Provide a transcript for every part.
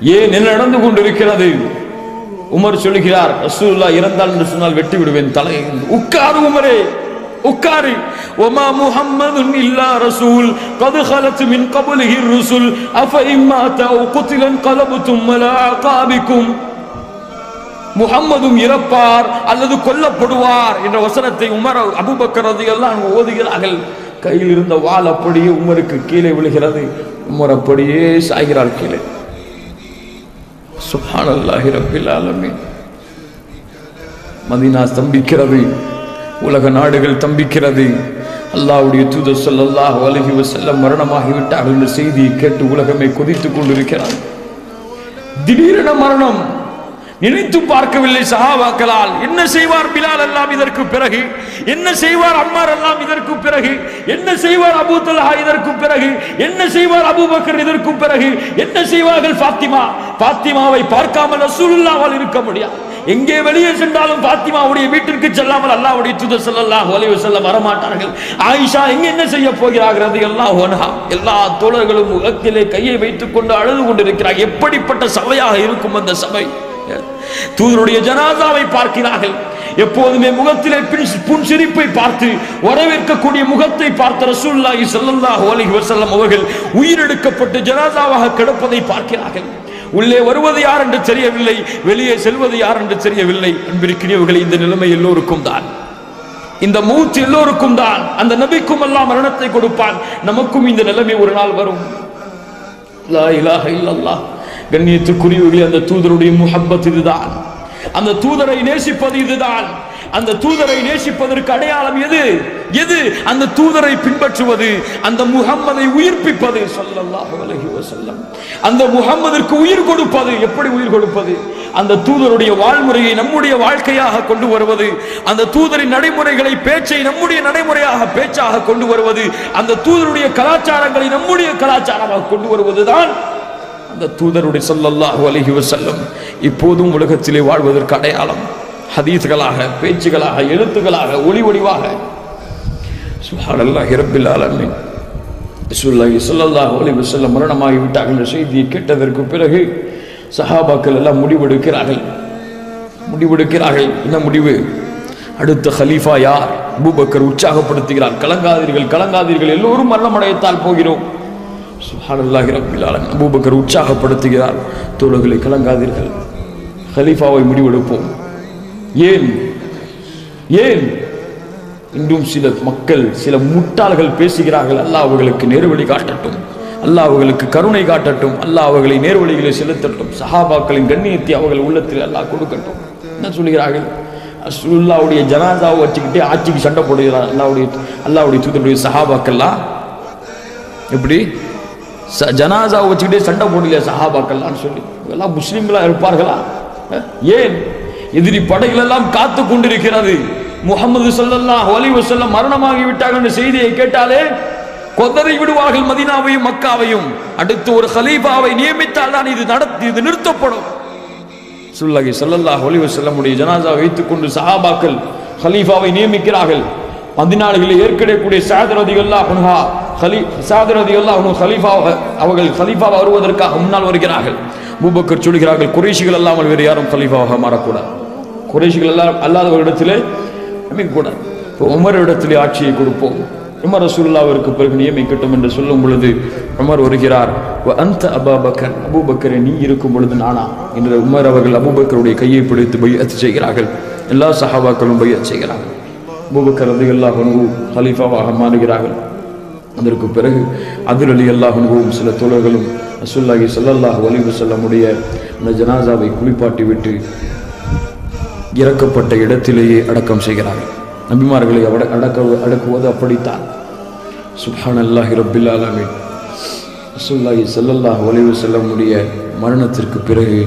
ஏன் என்ன நடந்து கொண்டிருக்கிறது? உமர் சொல்லுகிறார் ரசூல்லா இறந்தால் என்று சொன்னால் வெட்டி விடுவேன் தலை உட்காரு உமரே உட்காரு. ஒமா முஹம்மதுன் இல்லா ரசூல் கது ஹலத்து மின் கபலிஹி ருசுல் அஃப இம்மாத குத்திலன் கலபுத்தும் காபிக்கும் முகம்மதும் இறப்பார் அல்லது கொல்லப்படுவார் என்ற வசனத்தை உமர் அபுபக்கரது எல்லாம் ஓதுகிறார்கள். கையில் இருந்த வாள் அப்படியே உமருக்கு கீழே விழுகிறது. உமர் அப்படியே சாகிறாள் கீழே. சுப்ஹானல்லாஹி ரப்பில் ஆலமீன். மதினா ஸ்தம்பிக்கிறது. உலக நாடுகள் தம்பிக்கிறது அல்லாஹ்வுடைய தூத சொல்லல்லாஹ் அலைஹி வஸல்லம் மரணமாகிவிட்டார் என்ற செய்தியை கேட்டு உலகமே கொதித்துக் கொண்டிருக்கிறார். திடீரென மரணம். நினைத்து பார்க்கவில்லை சஹாபாக்களால். என்ன செய்வார் பிலால் எல்லாம் இதற்கு பிறகு? என்ன செய்வார் அம்மார் எல்லாம் இதற்கு பிறகு? என்ன செய்வார் அபூ தல்ஹா இதற்கு பிறகு? என்ன செய்வார் அபூபக்கர் இதற்கு பிறகு? என்ன செய்வார்கள் ஃபாத்திமா? பாத்திமாவை பார்க்காமல் ரசூலுல்லாவால் இருக்க முடியாது. எங்கே வெளியே சென்றாலும் பாத்திமாவுடைய வீட்டிற்கு செல்லாமல் அல்லாஹ்வுடைய தூதர் ஸல்லல்லாஹு ஒலிவு செல்ல வரமாட்டார்கள். ஆயிஷா எங்க என்ன செய்ய போகிறார்கள் அது எல்லாம் ஒன்ஹா எல்லா தோழர்களும் முகத்திலே கையை வைத்துக் கொண்டு அழுது கொண்டிருக்கிறார். எப்படிப்பட்ட சபையாக இருக்கும் அந்த சபை? தூதருடைய ஜனாதாவை பார்க்கிறார்கள். எப்போதுமே முகத்திலே பின் சிரிப்பை பார்த்து வரவேற்கக்கூடிய முகத்தை பார்த்த ரசூல்லாஹி செல்லல்லாஹ் ஒலிஹி வசல்லம் அவர்கள் உயிரெடுக்கப்பட்டு ஜனாதாவாக கிடப்பதை பார்க்கிறார்கள். உள்ளே வருவது யார் என்று தெரியவில்லை வெளியே செல்வது யார் என்று தெரியவில்லை. அன்பிருக்கிறவர்களை இந்த நிலைமை எல்லோருக்கும் தான். இந்த மூச்சு எல்லோருக்கும் தான். அந்த நபிக்கும் எல்லாம் மரணத்தை கொடுப்பான். நமக்கும் இந்த நிலைமை ஒரு நாள் வரும். லா கண்ணியத்துக்குரியவர்களே அந்த தூதருடைய முகப்பத் இதுதான். அந்த தூதரை நேசிப்பது இதுதான். அந்த தூதரை நேசிப்பதற்கு அடையாளம் எது? எது அந்த தூதரை பின்பற்றுவது? அந்த முகம்மதை உயிர்ப்பிப்பது? ஸல்லல்லாஹு அலைஹி வஸல்லம். அந்த முகம்மதிற்கு உயிர் கொடுப்பது? எப்படி உயிர் கொடுப்பது? அந்த தூதருடைய வாழ்முறையை நம்முடைய வாழ்க்கையாக கொண்டு வருவது? அந்த தூதரின் நடைமுறைகளை பேச்சை நம்முடைய நடைமுறையாக பேச்சாக கொண்டு வருவது? அந்த தூதருடைய கலாச்சாரங்களை நம்முடைய கலாச்சாரமாக கொண்டு வருவதுதான் அந்த தூதருடைய சொல்லல்லாஹு அலைஹி வசல்லம் இப்போதும் உலகத்திலே வாழ்வதற்கு அடையாளம். ஹதீஸ்களாக பேச்சுகளாக எழுத்துக்களாக ஒளி ஒளிவாக. சுப்ஹானல்லாஹி ரப்பில் ஆலமீன். ரசூலுல்லாஹி ஸல்லல்லாஹு மரணமாகி விட்டார்கள் என்ற செய்தியை கேட்டதற்கு பிறகு சஹாபாக்கள் எல்லாம் முடிவெடுக்கிறார்கள். முடிவெடுக்கிறார்கள். என்ன முடிவு? அடுத்த ஹலீஃபா யார்? பூபக்கர் உற்சாகப்படுத்துகிறார். கலங்காதீர்கள் கலங்காதீர்கள். எல்லோரும் மரணமடையத்தால் போகிறோம். சுஹானல்லாஹி ரப்பில் அபூபக்கர் உற்சாகப்படுத்துகிறார். தோழர்களை கலங்காதீர்கள். ஹலீஃபாவை முடிவெடுப்போம். ஏன்? ஏன்? இன்றும் சில மக்கள் சில முட்டாள்கள் பேசுகிறார்கள். அல்லாஹ் அவர்களுக்கு நேர்வழி காட்டட்டும். அல்லாஹ் அவர்களுக்கு கருணை காட்டட்டும். அல்லாஹ் அவர்களை நேர்வழிகளை செலுத்தட்டும். சஹாபாக்களின் கண்ணியத்தை அவர்கள் உள்ளத்தில் அல்லாஹ் கொடுக்கட்டும். என்ன சொல்கிறார்கள்? அஸ்ருல்லாவுடைய ஜனாதாவை வச்சுக்கிட்டே ஆட்சிக்கு சண்டை போடுகிறார். அல்லாவுடைய அல்லாவுடைய தூதருடைய சஹாபாக்கள்லாம் எப்படி? ச ஜனாதாவை வச்சுக்கிட்டே சண்டை போடலையா சஹாபாக்கள்லான்னு சொல்லி. இதெல்லாம் முஸ்லீம்களாக இருப்பார்களா? ஏன்? எதிரி படைகள் எல்லாம் காத்து கொண்டிருக்கிறது. முகமது ஸல்லல்லாஹு அலைஹி மரணமாகி விட்டாங்க என்ற செய்தியை கேட்டாலே கொதறி விடுவார்கள் மதீனாவையும் மக்காவையும். அடுத்து ஒரு ஹலீஃபாவை நியமித்தால் தான் இது நடத்தி இது நிறுத்தப்படும். சுல்லாஹி ஸல்லல்லாஹு அலைஹி செல்லமுடைய ஜனாசா வைத்துக்கொண்டு சஹாபாக்கள் ஹலீஃபாவை நியமிக்கிறார்கள். மதினாளிகளில் ஏற்கனவே சாத் ரதியல்லாஹு அன்ஹா ஹலி சாத் ரதியல்லாஹு ஹலீஃபா அவர்கள் ஹலீஃபா வருவதற்காக முன்னால் வருகிறார்கள். பூபக்கர் சொல்கிறார்கள் குறைஷிகள் அல்லாமல் வேறு யாரும் ஹலீஃபாவாக மாறக்கூடாது. குறைஷிகள் எல்லாம் அல்லாதவரிடத்திலே அமைக்கக்கூடாது இப்போ உமர் இடத்திலே ஆட்சியை கொடுப்போம். உமர் ரசூலுல்லாவிற்கு பிறகு நியமிக்கட்டும் என்று சொல்லும் பொழுது உமர் வருகிறார் அந்த அபாபக்கர் அபூபக்கரை நீ இருக்கும் பொழுது நானா? என்று உமர் அவர்கள் அபூபக்கருடைய கையை பிடித்து பையத்து செய்கிறார்கள். எல்லா சஹாபாக்களும் பையத் செய்கிறார்கள். அபூபக்கர் அது அல்லாஹ் ஹலீஃபாவாக மாறுகிறார்கள். அதற்கு பிறகு அதில் அலி அல்லாஹனுவும் சில தோழர்களும் ரசூல்லாஹி ஸல்லல்லாஹு அலைஹி செல்லமுடைய அந்த ஜனாசாவை குளிப்பாட்டி விட்டு இறக்கப்பட்ட இடத்திலேயே அடக்கம் செய்கிறார்கள். நபிமார்களை அட அடக்க அடக்குவது அப்படித்தான். சுஹான் அல்லாஹி ரப்பில் ஆலமீன். ரசூலுல்லாஹி ஸல்லல்லாஹு செல்ல முடிய மரணத்திற்கு பிறகு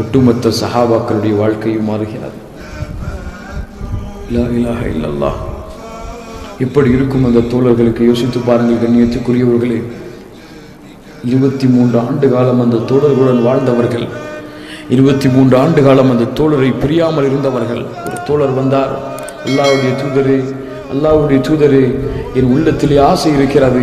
ஒட்டுமொத்த சஹாபாக்களுடைய வாழ்க்கையும் மாறுகிறது. லா இலாஹ இல்லல்லாஹ். இப்படி இருக்கும் அந்த தோழர்களுக்கு யோசித்து பாருங்கள் கண்ணியத்துக்குரியவர்களே. இருபத்தி மூன்று ஆண்டு காலம் அந்த தோழர்களுடன் வாழ்ந்தவர்கள் இருபத்தி மூன்று ஆண்டு காலம் அந்த தோழரை பிரியாமல் இருந்தவர்கள். ஒரு தோழர் வந்தார். அல்லாவுடைய தூதரே அல்லாஹ்வுடைய தூதரே என் உள்ளத்திலே ஆசை இருக்கிறது.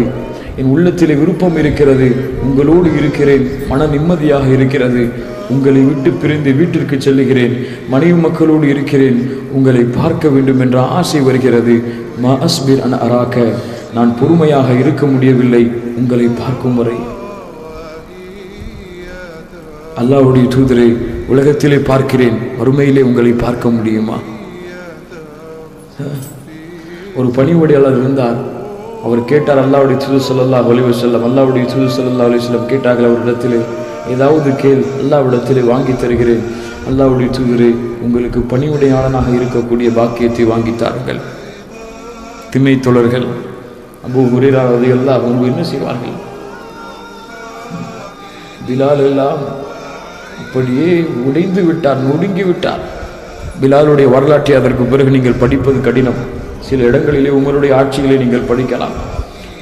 என் உள்ளத்திலே விருப்பம் இருக்கிறது. உங்களோடு இருக்கிறேன். மன நிம்மதியாக இருக்கிறது. உங்களை விட்டு பிரிந்து வீட்டிற்கு செல்லுகிறேன். மனைவி மக்களோடு இருக்கிறேன். உங்களை பார்க்க வேண்டும் என்ற ஆசை வருகிறது. மா அஸ்பிர் அன் அராக்க நான் பொறுமையாக இருக்க முடியவில்லை. உங்களை பார்க்கும் வரை. அல்லாவுடைய தூதரை உலகத்திலே பார்க்கிறேன். வறுமையிலே உங்களை பார்க்க முடியுமா? ஒரு பணிவுடையாளர் இருந்தார். அவர் கேட்டார் அல்லாவுடைய தூது சொல்லல்லா ஒலிவு செல்லம் அல்லாவுடைய தூது சொல்லல்லா அலி செல்லம் கேட்டார்கள் அவரிடத்திலே ஏதாவது கேள் அல்லாவிடத்திலே வாங்கி தருகிறேன். அல்லாவுடைய தூதரை உங்களுக்கு பணிவுடையாளனாக இருக்கக்கூடிய பாக்கியத்தை வாங்கித்தார்கள் தாருங்கள். திண்ணை தோழர்கள் அபு ஹுரேரா எல்லாம் அவங்க என்ன செய்வார்கள்? பிலால் எல்லாம் அப்படியே உடைந்து விட்டார் நொடுங்கி விட்டார் பிலாலுடைய வரலாற்றை அதற்கு பிறகு நீங்கள் படிப்பது கடினம். சில இடங்களிலே உங்களுடைய ஆட்சிகளை நீங்கள் படிக்கலாம்.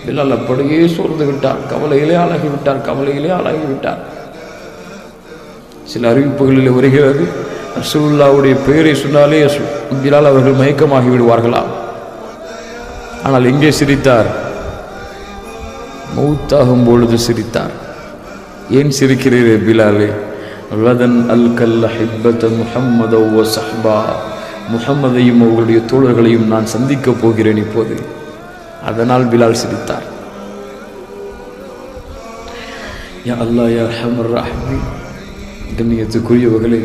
பிலால் அப்படியே சோர்ந்து விட்டார் கவலையிலே ஆளாகி விட்டார் கவலையிலே ஆளாகி விட்டார் சில அறிவிப்புகளில் வருகிறது ரசூலுல்லாவுடைய பெயரை சொன்னாலே பிலால் அவர்கள் மயக்கமாகி விடுவார்களாம் ஆனால் எங்கே சிரித்தார்? மௌத்தாகும் பொழுது சிரித்தார். ஏன் சிரிக்கிறீரே பிலாலே? ரதன் அல் கல்ல ஹிப்பத்த முஹம்மத ஓ சஹ்பா. முஹம்மதையும் அவர்களுடைய தோழர்களையும் நான் சந்திக்கப் போகிறேன் இப்போது. அதனால் பிலால் சிரித்தார். யா அல்லாஹ் யா ரஹமர் ரஹ்மி கண்ணியத்துக்குரியவர்களே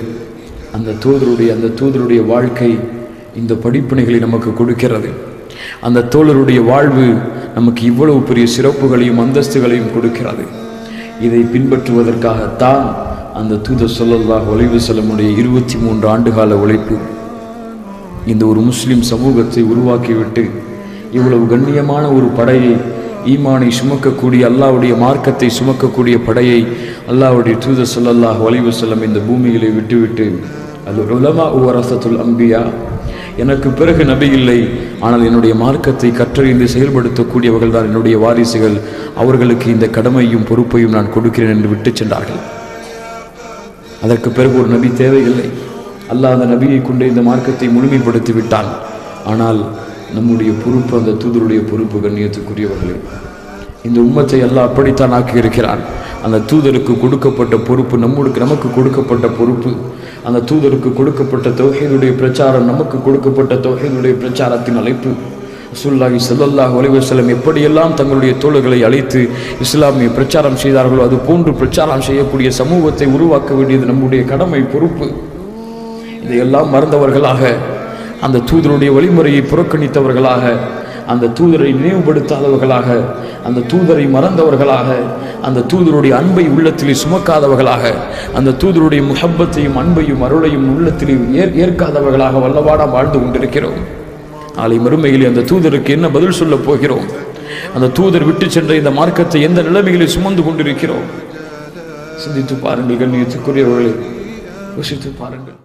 அந்த தூதருடைய அந்த தூதருடைய வாழ்க்கை இந்த படிப்பினைகளை நமக்கு கொடுக்கிறது. அந்த தோழருடைய வாழ்வு நமக்கு இவ்வளவு பெரிய சிறப்புகளையும் அந்தஸ்துகளையும் கொடுக்கிறது. இதை பின்பற்றுவதற்காகத்தான் அந்த தூத சொல்லல்லாஹ் ஒளிவு செல்லமுடைய இருபத்தி மூன்று ஆண்டுகால உழைப்பு இந்த ஒரு முஸ்லீம் சமூகத்தை உருவாக்கிவிட்டு இவ்வளவு கண்ணியமான ஒரு படையை ஈமானை சுமக்கக்கூடிய அல்லாவுடைய மார்க்கத்தை சுமக்கக்கூடிய படையை அல்லாவுடைய தூத சொல்லல்லாஹ் ஒளிவு செல்லம் இந்த பூமியிலே விட்டுவிட்டு அது உலமா உவரசத்துல் அம்பியா எனக்கு பிறகு நபி இல்லை ஆனால் என்னுடைய மார்க்கத்தை கற்றறிந்து செயல்படுத்தக்கூடியவர்கள் தான் என்னுடைய வாரிசுகள் அவர்களுக்கு இந்த கடமையும் பொறுப்பையும் நான் கொடுக்கிறேன் என்று விட்டு சென்றார்கள். அதற்கு பிறகு ஒரு நபி தேவையில்லை. அல்லாஹ் அந்த நபியை கொண்டு இந்த மார்க்கத்தை முழுமைப்படுத்தி விட்டான் ஆனால் நம்முடைய பொறுப்பு அந்த தூதருடைய பொறுப்பு கண்ணியத்துக்குரியவர்களே. இந்த உம்மத்தை எல்லாம் அப்படித்தான் ஆக்கியிருக்கிறான். அந்த தூதருக்கு கொடுக்கப்பட்ட பொறுப்பு நம்முடைய நமக்கு கொடுக்கப்பட்ட பொறுப்பு. அந்த தூதருக்கு கொடுக்கப்பட்ட தொகையினுடைய பிரச்சாரம் நமக்கு கொடுக்கப்பட்ட தொகையினுடைய பிரச்சாரத்தின் அழைப்பு. ரசூல்லாஹி ஸல்லல்லாஹு அலைஹி எப்படியெல்லாம் தங்களுடைய தோழர்களை அழைத்து இஸ்லாமிய பிரச்சாரம் செய்தார்களோ அது போன்று பிரச்சாரம் செய்யக்கூடிய சமூகத்தை உருவாக்க வேண்டியது நம்முடைய கடமை பொறுப்பு. இதையெல்லாம் மறந்தவர்களாக அந்த தூதருடைய வழிமுறையை புறக்கணித்தவர்களாக அந்த தூதரை நினைவுபடுத்தாதவர்களாக அந்த தூதரை மறந்தவர்களாக அந்த தூதருடைய அன்பை உள்ளத்திலே சுமக்காதவர்களாக அந்த தூதருடைய முஹப்பத்தையும் அன்பையும் அருளையும் உள்ளத்திலே ஏற்காதவர்களாக வல்லவாடாக வாழ்ந்து கொண்டிருக்கிறோம். நாளை மறுமையில் அந்த தூதருக்கு என்ன பதில் சொல்லப் போகிறோம்? அந்த தூதர் விட்டு சென்ற இந்த மார்க்கத்தை எந்த நிலைமைகளில் சுமந்து கொண்டிருக்கிறோம்? சிந்தித்து பாருங்கள் கண்ணியத்துக்குரியவர்களே யோசித்து பாருங்கள்.